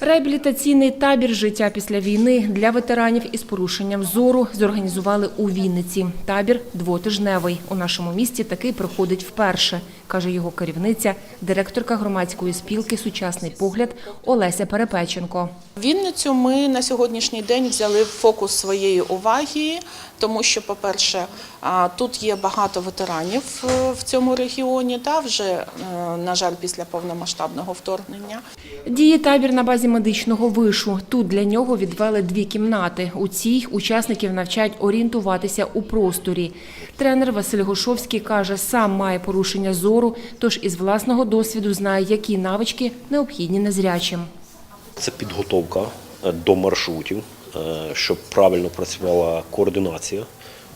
Реабілітаційний табір Життя після війни для ветеранів із порушенням зору зорганізували у Вінниці. Табір двотижневий. У нашому місті такий проходить вперше, каже його керівниця, директорка громадської спілки Сучасний погляд Олеся Перепеченко. Вінницю ми на сьогоднішній день взяли в фокус своєї уваги, тому що, по-перше, тут є багато ветеранів е, в цьому регіоні, та вже, е, на жаль, після повномасштабного вторгнення. Діє табір на базі медичного вишу. Тут для нього відвели дві кімнати. У цій учасників навчають орієнтуватися у просторі. Тренер Василь Гошовський каже, сам має порушення зору, тож із власного досвіду знає, які навички необхідні незрячим. Це підготовка е, до маршрутів, е, щоб правильно працювала координація,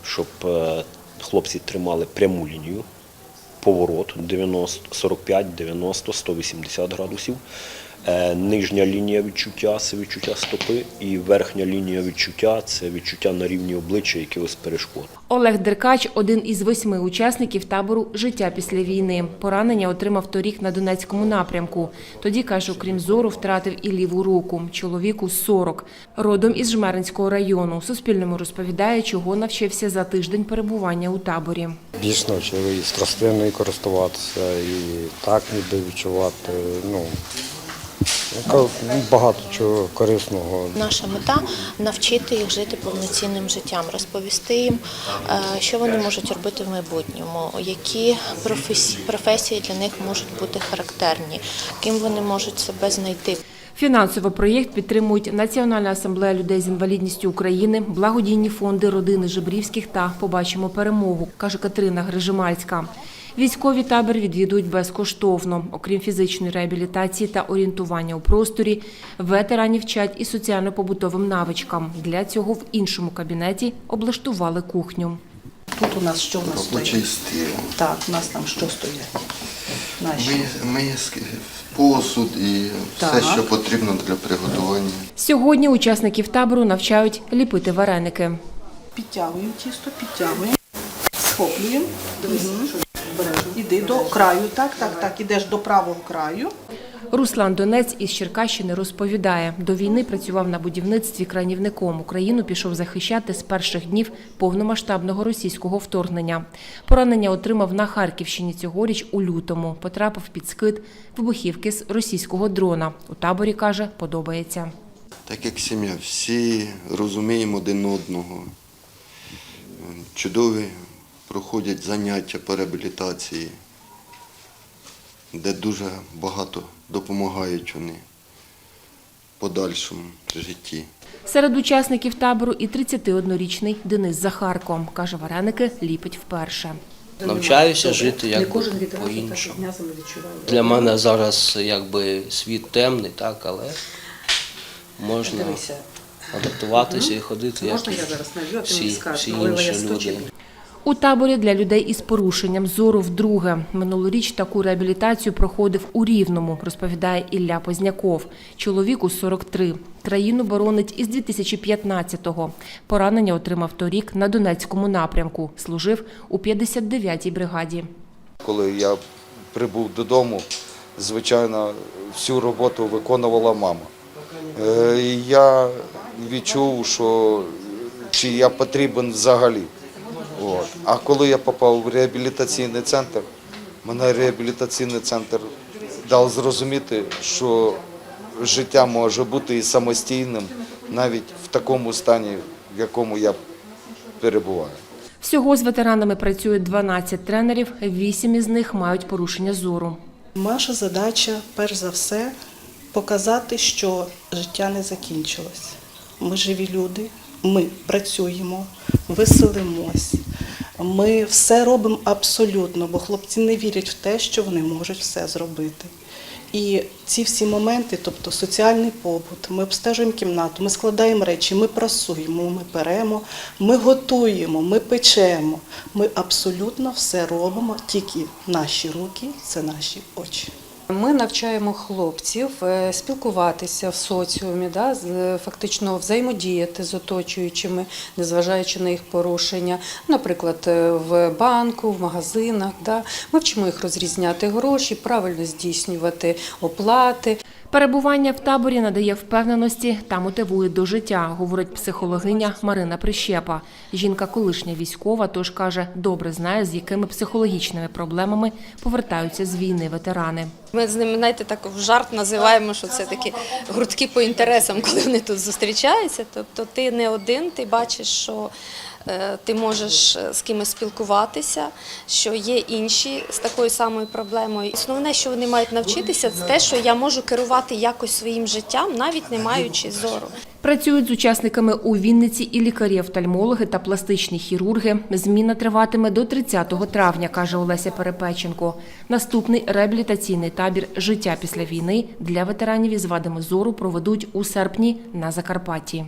щоб е, хлопці тримали пряму лінію, поворот 90, 45, 90, 180 градусів. Е, Нижня лінія відчуття це відчуття стопи, і верхня лінія відчуття це відчуття на рівні обличчя якихось перешкод. Олег Деркач – один із восьми учасників табору «Життя після війни». Поранення отримав торік на Донецькому напрямку. Тоді, каже, окрім зору, втратив і ліву руку. Чоловіку 40. Родом із Жмеринського району. Суспільному розповідає, чого навчився за тиждень перебування у таборі. більш навчили і з тростиною користуватися, і так ніби відчувати. Ну, багато чого корисного. Наша мета навчити їх жити повноцінним життям, розповісти їм, е, що вони можуть робити в майбутньому, які професії, професії для них можуть бути характерні, ким вони можуть себе знайти. Фінансово проєкт підтримують Національна асамблея людей з інвалідністю України, благодійні фонди родини Жебрівських та «Побачимо перемогу», каже Катерина Грижимальська. Військові табір відвідують безкоштовно. Окрім фізичної реабілітації та орієнтування у просторі, ветеранів вчать і соціально-побутовим навичкам. Для цього в іншому кабінеті облаштували кухню. Тут у нас що в нас стоїть? Так, у нас там що стоять? Наші. Ми, посуд і Так. все, що потрібно для приготування. Сьогодні учасників табору навчають ліпити вареники. Підтягуємо тісто, підтягуємо, схоплюємо. Мгм. Іди до краю, так, так, так, ідеш до правого краю. Руслан Донець із Черкащини розповідає, до війни працював на будівництві кранівником. Україну пішов захищати з перших днів повномасштабного російського вторгнення. Поранення отримав на Харківщині цьогоріч у лютому. Потрапив під скид вибухівки з російського дрона. У таборі каже, подобається. Так як сім'я, всі розуміємо один одного. Чудові проходять заняття по реабілітації, де дуже багато допомагають вони в подальшому житті. Серед учасників табору і 31-річний Денис Захарко. Каже, вареники ліпить вперше. Навчаюся жити якби по-іншому. Для мене зараз якби світ темний, так, але можна адаптуватися і ходити, як всі, всі інші люди. У таборі для людей із порушенням зору вдруге. Минулоріч таку реабілітацію проходив у Рівному, розповідає Ілля Позняков. Чоловіку 43. Країну боронить із 2015-го. Поранення отримав торік на Донецькому напрямку. Служив у 59-й бригаді. Коли я прибув додому, звичайно, всю роботу виконувала мама. Е, Я відчув, що чи я потрібен взагалі. А коли я попав в реабілітаційний центр, мене реабілітаційний центр дав зрозуміти, що життя може бути і самостійним навіть в такому стані, в якому я перебуваю. Всього з ветеранами працюють 12 тренерів, 8 із них мають порушення зору. Наша задача, перш за все, показати, що життя не закінчилось. Ми живі люди, ми працюємо, веселимось. Ми все робимо абсолютно, бо хлопці не вірять в те, що вони можуть все зробити. І ці всі моменти, тобто соціальний побут, ми обстежуємо кімнату, ми складаємо речі, ми прасуємо, ми перемо, ми готуємо, ми печемо. Ми абсолютно все робимо, тільки наші руки це наші очі. Ми навчаємо хлопців е, спілкуватися в соціумі, да, з- фактично взаємодіяти з оточуючими, незважаючи на їх порушення, наприклад, е, в банку, в магазинах. Да. Ми вчимо їх розрізняти гроші, правильно здійснювати оплати. Перебування в таборі надає впевненості та мотивує до життя, говорить психологиня Марина Прищепа. Жінка колишня військова, тож каже, добре знає, з якими психологічними проблемами повертаються з війни ветерани. Ми з ними, знаєте, так в жарт називаємо, що це такі гуртки по інтересам, коли вони тут зустрічаються. Тобто ти не один, ти бачиш, що ти можеш е, з кимось спілкуватися, що є інші з такою самою проблемою. Основне, що вони мають навчитися, це те, що я можу керувати якось своїм життям, навіть не маючи зору. Працюють з учасниками у Вінниці і лікарі-офтальмологи та пластичні хірурги. Зміна триватиме до 30 травня, каже Олеся Перепеченко. Наступний реабілітаційний табір Життя після війни для ветеранів із вадами зору проведуть у серпні на Закарпатті.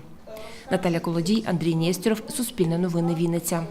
Наталя Колодій, Андрій Нєстєров, Суспільне новини Вінниця.